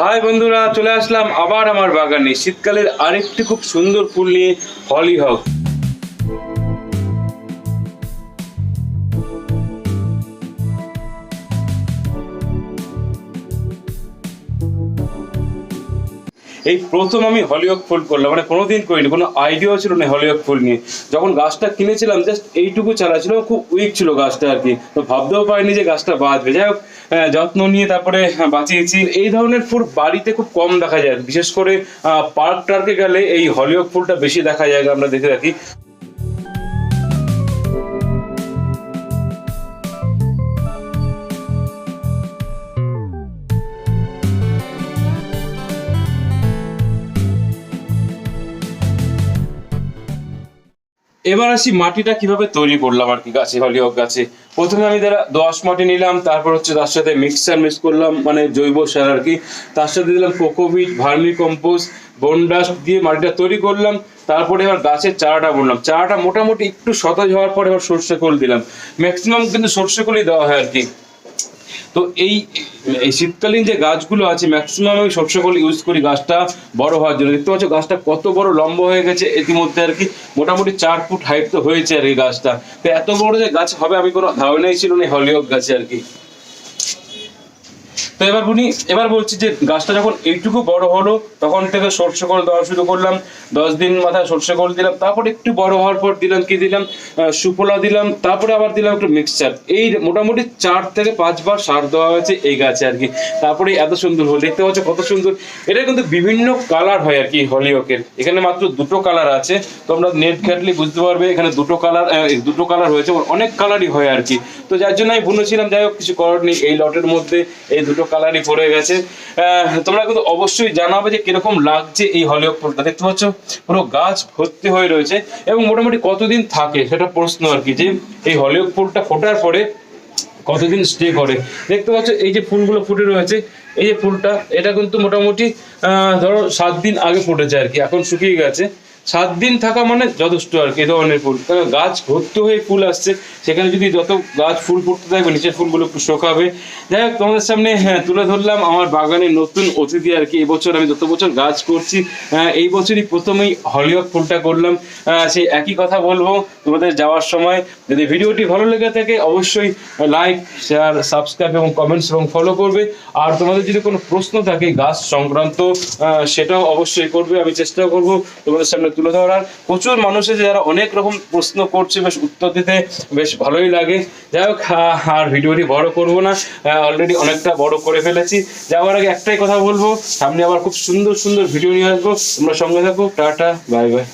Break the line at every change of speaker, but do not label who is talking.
High বন্ধুরা, চলে আসলাম আবার আমার বাগানে। শীতকালের আরেকটি খুব সুন্দর ফুল নিয়ে হলি হক। এই প্রথম আমি হলিওক ফুল করলাম মানে কোনোদিন করিনি, কোনো আইডিয়াও ছিল না হলিওক ফুল নিয়ে। যখন গাছটা কিনেছিলাম জাস্ট এইটুকু চারা ছিল, খুব উইক ছিল গাছটা আর কি। তো ভাবতেও পারিনি যে গাছটা বাঁচবে। যাই হোক যত্ন নিয়ে তারপরে বাঁচিয়েছি। এই ধরনের ফুল বাড়িতে খুব কম দেখা যায়। বিশেষ করে পার্ক টার্কে গেলে এই হলিওক ফুলটা বেশি দেখা যায়, আমরা দেখে রাখি এবার আসি মাটিটা কীভাবে তৈরি করলাম আর কি, গাছে হলিওক গাছে। প্রথমে আমি যারা দশ মাটি নিলাম, তারপর হচ্ছে তার সাথে মিক্সার মিক্স করলাম মানে জৈব সার আর কি। তার সাথে দিলাম কোকোভিট ভার্মি কম্পোস্ট বনডাস্ট দিয়ে মাটিটা তৈরি করলাম। তারপরে এবার গাছের চারাটা বললাম চারাটা মোটামুটি একটু সতেজ হওয়ার পরে এবার সর্ষে কল দিলাম। ম্যাক্সিমাম কিন্তু সর্ষে কলই দেওয়া হয় আর কি। তো এই শীতকালীন যে গাছগুলো আছে ম্যাক্সিমাম আমি সব সকল ইউজ করি গাছটা বড় হওয়ার জন্য। দেখতে পাচ্ছ গাছটা কত বড় লম্ব হয়ে গেছে, ইতিমধ্যে আর কি মোটামুটি চার ফুট হাইট তো হয়েছে আর এই গাছটা। তো এত বড় যে গাছ হবে আমি কোনো ধারণাই ছিল না হলিওক গাছে আর কি। তো এবার বুনি এবার বলছি যে গাছটা যখন এইটুকু বড় হলো, তখন থেকে সর্ষে কল দেওয়া শুরু করলাম। দশ দিন মাথায় সর্ষে কল দিলাম, তারপর একটু বড় হওয়ার পর দিলাম কি দিলাম? সুফলা দিলাম, তারপরে আবার দিলাম একটু মিক্সচার এই মোটামুটি চার থেকে পাঁচবার সার দেওয়া হয়েছে এই গাছে আর কি। তারপরে এত সুন্দর হলো, দেখতে পাচ্ছ কত সুন্দর। এটা কিন্তু বিভিন্ন কালার হয় আর কি হলিওকের এখানে মাত্র দুটো কালার আছে, তোমরা নেট ঘাটলে বুঝতে পারবে, এখানে দুটো কালার দুটো কালার হয়েছে, অনেক কালারই হয় আর কি। তো যার জন্য আমি বুনেছিলাম যাই হোক, কিছু করার নেই, এই লটের মধ্যে এই দুটো কালারই পড়ে গেছে। তোমরা কিন্তু অবশ্যই জানাবে যে কীরকম লাগছে এই হলিওক ফুলটা দেখতে পাচ্ছ পুরো গাছ ভর্তি হয়ে রয়েছে এবং মোটামুটি কতদিন থাকে সেটা প্রশ্ন আর কি যে এই হলিওক ফুলটা ফোটার পরে কতদিন স্টে করে। দেখতে পাচ্ছ এই যে ফুলগুলো ফুটে রয়েছে এই যে ফুলটা এটা কিন্তু মোটামুটি আহ, ধরো সাত দিন আগে ফুটেছে আর কি এখন শুকিয়ে গেছে। সাত দিন থাকা মানে যথেষ্ট আর কি এই ধরনের ফুল। কারণ গাছ ভর্তি হয়ে ফুল আসছে সেখানে যদি যত গাছ ফুল ফুটতে থাকবে নিচের ফুলগুলো একটু শোকাবে। যাই হোক তোমাদের সামনে হ্যাঁ তুলে ধরলাম আমার বাগানের নতুন অতিথি আর কি। এবছর আমি যত বছর গাছ করছি আহ, এই বছরই প্রথমেই হলিওক ফুলটা করলাম। সেই একই কথা বলব তোমাদের যাওয়ার সময় যদি ভিডিওটি ভালো লেগে থাকে অবশ্যই লাইক শেয়ার সাবস্ক্রাইব এবং কমেন্টস এবং ফলো করবে। আর তোমাদের যদি কোনো প্রশ্ন থাকে গাছ সংক্রান্ত সেটাও অবশ্যই করবে আমি চেষ্টা করব তোমাদের সামনে তুলে ধরার প্রচুর মানুষের যারা অনেক রকম প্রশ্ন করছে, বেশ উত্তর দিতে বেশ ভালোই লাগে। যাই হোক আর ভিডিওটি বড় করব না। অলরেডি অনেকটা বড় করে ফেলেছি। যাওয়ার আগে একটাই কথা বলব, সামনে আবার খুব সুন্দর সুন্দর ভিডিও নিয়ে আসব। তোমরা সঙ্গে থাকো। Tata bye bye